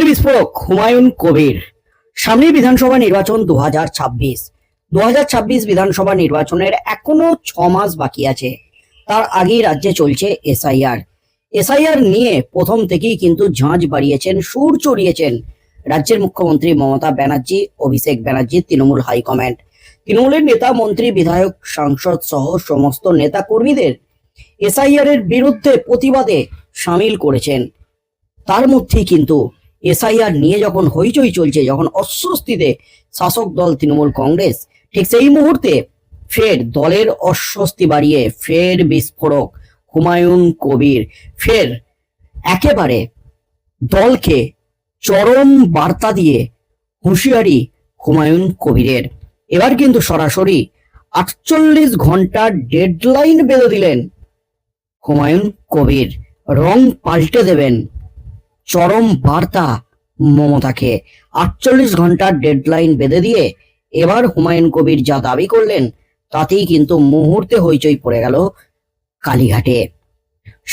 ফের বিস্ফোরক হুমায়ুন কবির। সামনে বিধানসভা নির্বাচন দু হাজার ছাব্বিশ। দু হাজার ছাব্বিশ বিধানসভা নির্বাচনের এখনও ছ মাস বাকি আছে। তার আগেই রাজ্যে চলছে এসআইআর। এসআইআর নিয়ে প্রথম থেকেই কিন্তু ঝাঁঝ বাড়িয়েছেন, সুর চড়িয়েছেন রাজ্যের মুখ্যমন্ত্রী মমতা ব্যানার্জি, অভিষেক ব্যানার্জি, তৃণমূল হাইকমান্ড। তৃণমূলের নেতা, মন্ত্রী, বিধায়ক, সাংসদ সহ সমস্ত নেতা কর্মীদের এসআইআর এর বিরুদ্ধে প্রতিবাদে সামিল করেছেন। তার মধ্যেই কিন্তু এসআইআর নিয়ে যখন হইচই চলছে, যখন অস্বস্তিতে শাসক দল তৃণমূল কংগ্রেস, ঠিক সেই মুহূর্তে ফের দলের অস্বস্তি বাড়িয়ে ফের বিস্ফোরক হুমায়ুন কবির। ফের একেবারে দলকে চরম বার্তা দিয়ে হুঁশিয়ারি হুমায়ুন কবিরের। এবার কিন্তু সরাসরি আটচল্লিশ ঘণ্টার ডেডলাইন বেঁধে দিলেন হুমায়ুন কবির। রং পাল্টে দেবেন চরম বার্তা মমতাকে। আটচল্লিশ ঘণ্টার ডেডলাইন বেঁধে দিয়ে এবার হুমায়ুন কবির যা দাবি করলেন, তাতেই কিন্তু মুহূর্তে হইচই পড়ে গেল কালীঘাটে।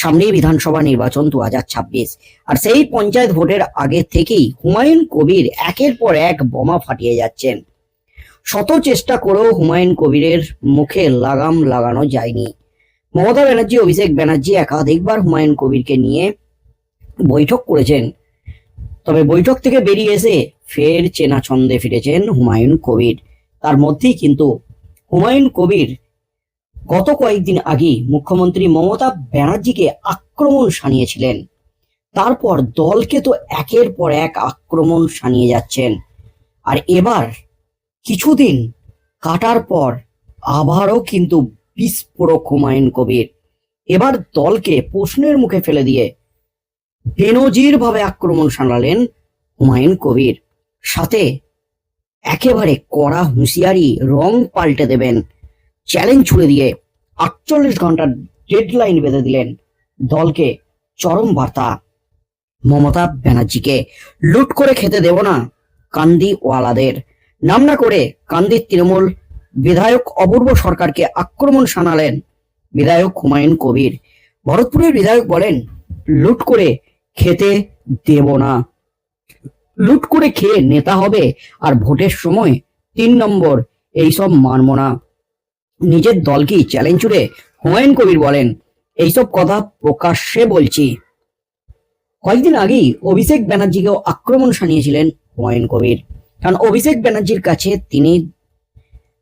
সামনেই বিধানসভা নির্বাচন দু ছাব্বিশ, আর সেই পঞ্চায়েত ভোটের আগে থেকেই হুমায়ুন কবির একের পর এক বোমা ফাটিয়ে যাচ্ছেন। শত চেষ্টা করেও হুমায়ুন কবিরের মুখে লাগাম লাগানো যায়নি। মমতা ব্যানার্জি, অভিষেক ব্যানার্জি একাধিকবার হুমায়ুন কবিরকে নিয়ে বৈঠক করেছেন। তবে বৈঠক থেকে বেরিয়ে এসে ফের চেনা ছন্দে ফিরেছেন হুমায়ুন কবির। তার মধ্যেই কিন্তু হুমায়ুন কবির গত কয়েকদিন আগেই মুখ্যমন্ত্রী মমতা ব্যানার্জিকে আক্রমণ সানিয়েছিলেন তারপর দলকে তো একের পর এক আক্রমণ সানিয়ে যাচ্ছেন। আর এবার কিছুদিন কাটার পর আবারও কিন্তু বিস্ফোরক হুমায়ুন কবির। এবার দলকে প্রশ্নের মুখে ফেলে দিয়ে বেনজির ভাবে আক্রমণ সানালেন হুমায়ুন কবির। সাথে একেবারে কড়া হুঁশিয়ারি রং পাল্টে দেবেন। চ্যালেঞ্জ ছুড়ে দিয়ে আটচল্লিশ ঘণ্টার ডেডলাইন বেঁধে দিলেন দলকে চরম বার্তা। মমতা ব্যানার্জিকে লুট করে খেতে দেব না কান্দি ওয়ালাদের নাম না করে কান্দির তৃণমূল বিধায়ক অপূর্ব সরকারকে আক্রমণ শানালেন বিধায়ক হুমায়ুন কবির। ভরতপুরের বিধায়ক বলেন, লুট করে খেতে দেব না। লুট করে খেয়ে নেতা হবে আর ভোটের সময় তিন নম্বর এইসব মানব না। নিজের দলকেই চ্যালেঞ্জ ছুড়ে হুমায়ুন কবির বলেন, এইসব কথা প্রকাশ্যে বলছি। কয়েকদিন আগেই অভিষেক ব্যানার্জিকেও আক্রমণ শানিয়েছিলেন হুমায়ুন কবির। কারণ অভিষেক ব্যানার্জির কাছে তিনি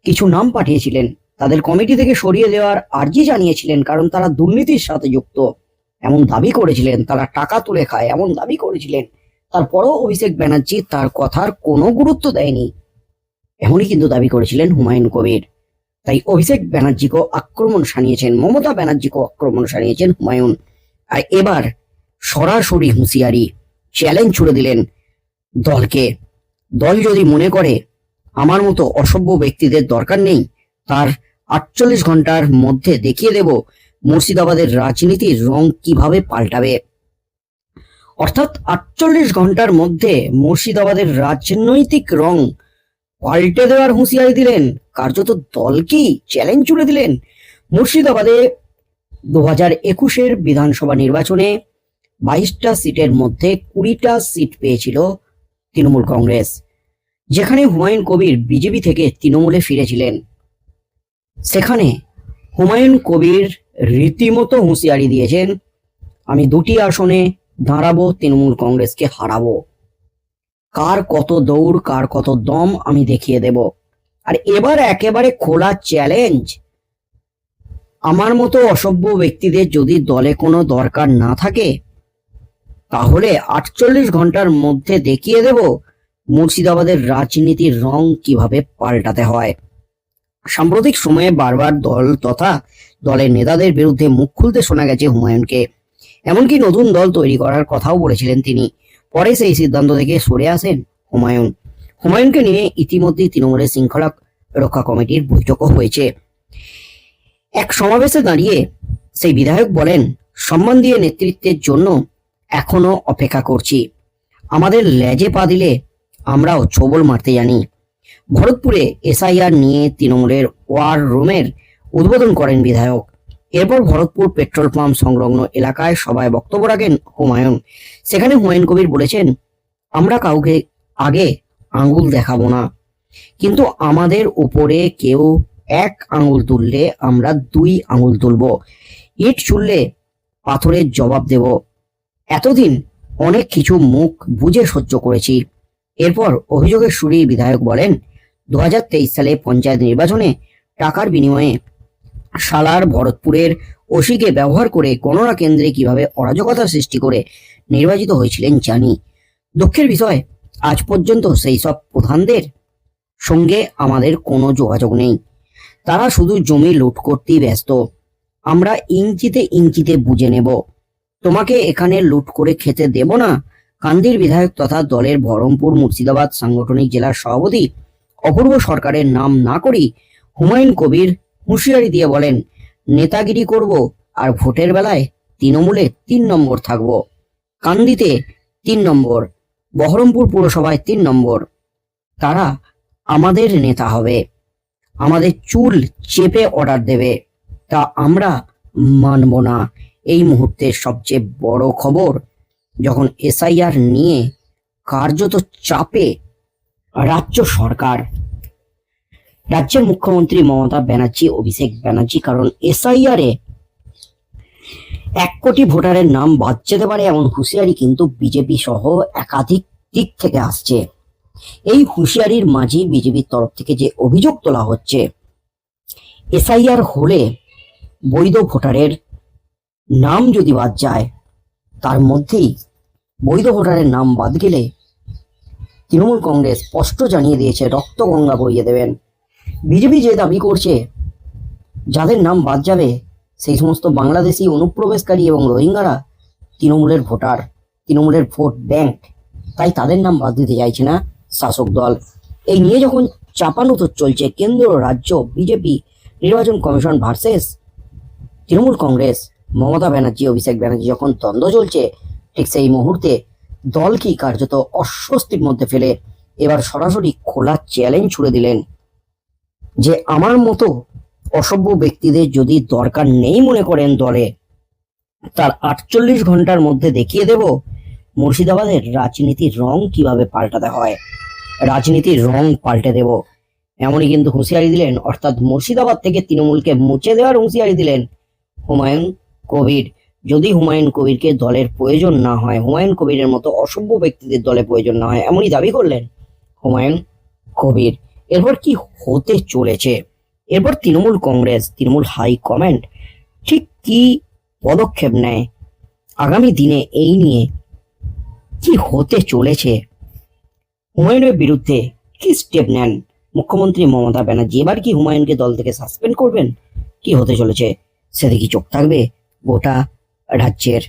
কিছু নাম পাঠিয়েছিলেন। তাদের কমিটি থেকে সরিয়ে দেওয়ার আর্জি জানিয়েছিলেন, কারণ তারা দুর্নীতির সাথে যুক্ত। এমন দাবি করেছিলেন, তারা টাকা তুলে খায় এমন দাবি করেছিলেন। তারপরও অভিষেক ব্যানার্জি তার কথার কোনো গুরুত্ব দেয়নি। এমনই কিন্তু দাবি করেছিলেন হুমায়ুন কবির। তাই অভিষেক ব্যানার্জিকেও আক্রমণ সানিয়েছেন মমতা ব্যানার্জিকেও আক্রমণ সানিয়েছেন হুমায়ুন। আর এবার সরাসরি হুঁশিয়ারি চ্যালেঞ্জ ছুড়ে দিলেন দলকে। দল যদি মনে করে, আমার মতো অসভ্য ব্যক্তিদের দরকার নেই, তার আটচল্লিশ ঘণ্টার মধ্যে দেখিয়ে দেব মুর্শিদাবাদের রাজনীতির রং কীভাবে পাল্টাবে? অর্থাৎ আটচল্লিশ ঘণ্টার মধ্যে মুর্শিদাবাদের রাজনৈতিক রং পাল্টে দেওয়ার হুঁশিয়ারি দিলেন। কার্যত দলকেই চ্যালেঞ্জ ছুড়ে দিলেন? মুর্শিদাবাদে দু হাজার একুশের বিধানসভা নির্বাচনে বাইশটা সিটের মধ্যে কুড়িটা সিট পেয়েছিল তৃণমূল কংগ্রেস, যেখানে হুমায়ুন কবির বিজেপি থেকে তৃণমূলে ফিরেছিলেন। সেখানে হুমায়ুন কবির রীতিমতো হুঁশিয়ারি দিয়েছেন, আমি দুটি আসনে দাঁড়াবো, তৃণমূল কংগ্রেসকে হারাবো। কার কত দৌড়, কার কত দম, আমি দেখিয়ে দেব। আর এবার একেবারে খোলা চ্যালেঞ্জ আমার মতো অসভ্য ব্যক্তিদের যদি দলে কোনো দরকার না থাকে, তাহলে আটচল্লিশ ঘণ্টার মধ্যে দেখিয়ে দেব মুর্শিদাবাদের রাজনীতির রং কীভাবে পাল্টাতে হয়। সাম্প্রতিক সময়ে বারবার দল তথা দলের নেতাদের বিরুদ্ধে মুখ খুলতে শোনা গেছে হুমায়ুনকে। এমনকি নতুন দল তৈরি করার কথাও বলেছিলেন তিনি। পরে সেই সিদ্ধান্ত থেকে সরে আসেন হুমায়ুন। হুমায়ুনকে নিয়ে ইতিমধ্যেই তৃণমূলের শৃঙ্খলা রক্ষা কমিটির বৈঠকও হয়েছে। এক সমাবেশে দাঁড়িয়ে সেই বিধায়ক বলেন, সম্মান দিয়ে নেতৃত্বের জন্য এখনও অপেক্ষা করছি। আমাদের লেজে পা দিলে আমরাও ছবল মারতে জানি। ভরতপুরে এসআইআর নিয়ে তৃণমূলের ওয়ার রুমের উদ্বোধন করেন বিধায়ক। এরপর ভরতপুর পেট্রোল পাম্প সংলগ্ন এলাকায় সবাই বক্তব্য রাখেন হুমায়ুন। সেখানে হুমায়ুন কবির বলেছেন, আমরা কাউকে আগে আঙ্গুল দেখাবো না। কিন্তু আমাদের উপরে কেউ এক আঙ্গুল তুললে আমরা দুই আঙ্গুল তুলবো। ইট ছুড়লে পাথরের জবাব দেব। এতদিন অনেক কিছু মুখ বুঝে সহ্য করেছি। এরপর অভিযোগের সুরেই বিধায়ক বলেন দু হাজার তেইশ সালে পঞ্চায়েত নির্বাচনে টাকার বিনিময়ে সালার ভরতপুরের ওসিকে ব্যবহার করে গণনা কেন্দ্রে কীভাবে অরাজকতা সৃষ্টি করে নির্বাচিত হয়েছিলেন জানি। দুঃখের বিষয়, আজ পর্যন্ত সেই সব প্রধানদের সঙ্গে আমাদের কোনো যোগাযোগ নেই। তারা শুধু জমি লুট করতেই ব্যস্ত। আমরা ইঞ্চিতে ইঞ্চিতে বুঝে নেব। তোমাকে এখানে লুট করে খেতে দেব না? কান্দির বিধায়ক তথা দলের বহরমপুর মুর্শিদাবাদ সাংগঠনিক জেলার সভাপতি অপূর্ব সরকারের নাম না করি হুমায়ুন কবির হুঁশিয়ারি দিয়ে বলেন, নেতাগিরি করব আর ভোটের বেলায় তৃণমূলে তিন নম্বর থাকব। কান্দিতে তিন নম্বর, বহরমপুর পুরসভায় তিন নম্বর। তারা আমাদের নেতা হবে। আমাদের চুল চেপে অর্ডার দেবে। তা আমরা মানব না। এই মুহূর্তের সবচেয়ে বড় খবর, যখন এসআইআর নিয়ে কার্যত চাপে রাজ্য সরকার। রাজ্যের মুখ্যমন্ত্রী মমতা ব্যানার্জি, অভিষেক ব্যানার্জি, কারণ এসআইআর এ এক কোটি ভোটারের নাম বাদ যেতে পারে এমন হুঁশিয়ারি কিন্তু বিজেপি সহ একাধিক দিক থেকে আসছে। এই হুঁশিয়ারির মাঝে বিজেপির তরফ থেকে যে অভিযোগ তোলা হচ্ছে এসআইআর হলে বৈধ ভোটারের নাম যদি বাদ যায়, তার মধ্যেই বৈধ ভোটারের নাম বাদ গেলে তৃণমূল কংগ্রেস স্পষ্ট জানিয়ে দিয়েছে, রক্ত গঙ্গা বইয়ে দেবেন। বিজেপি যে দাবি করছে, যাদের নাম বাদ যাবে, সেই সমস্ত বাংলাদেশি অনুপ্রবেশকারী এবং রোহিঙ্গারা তৃণমূলের ভোটার, তৃণমূলের ভোট ব্যাংক, তাই তাদের নাম বাদ দিতে চাইছে না শাসক দল। এই নিয়ে যখন চাপানুতর চলছে কেন্দ্র রাজ্য বিজেপি নির্বাচন কমিশন ভার্সেস তৃণমূল কংগ্রেস, মমতা ব্যানার্জি, অভিষেক ব্যানার্জি যখন দ্বন্দ্ব চলছে, ঠিক সেই মুহূর্তে দল কি কার্যত অস্বস্তির মধ্যে ফেলে, এবার সরাসরি খোলা চ্যালেঞ্জ ছুড়ে দিলেন যে আমার মতো অসভ্য ব্যক্তিদের যদি দরকার নেই মনে করেন দলে, তার আটচল্লিশ ঘণ্টার মধ্যে দেখিয়ে দেব মুর্শিদাবাদের রাজনীতির রং কীভাবে পাল্টাতে হয়। রাজনীতির রং পাল্টে দেব। এমনই কিন্তু হুঁশিয়ারি দিলেন, অর্থাৎ মুর্শিদাবাদ থেকে তৃণমূলকে মুছে দেওয়ার হুঁশিয়ারি দিলেন হুমায়ুন কবির। যদি হুমায়ুন কবিরকে দলের প্রয়োজন না হয়, হুমায়ুন কবিরের মতো অসভ্য ব্যক্তিদের দলে প্রয়োজন না হয়, এমনই দাবি করলেন হুমায়ুন কবির। এরপর কি হতে চলেছে? এরপর তৃণমূল কংগ্রেস, তৃণমূল হাই কমান্ড ঠিক কি পদক্ষেপ নেয়? আগামী দিনে এই নিয়ে কি হতে চলেছে? হুমায়ুনের বিরুদ্ধে কি স্টেপ নেন? মুখ্যমন্ত্রী মমতা ব্যানার্জি, এবার কি হুমায়ুনকে দল থেকে সাসপেন্ড করবেন? কি হতে চলেছে? সেদিকে চোখ থাকবে? গোটা রাজ্যের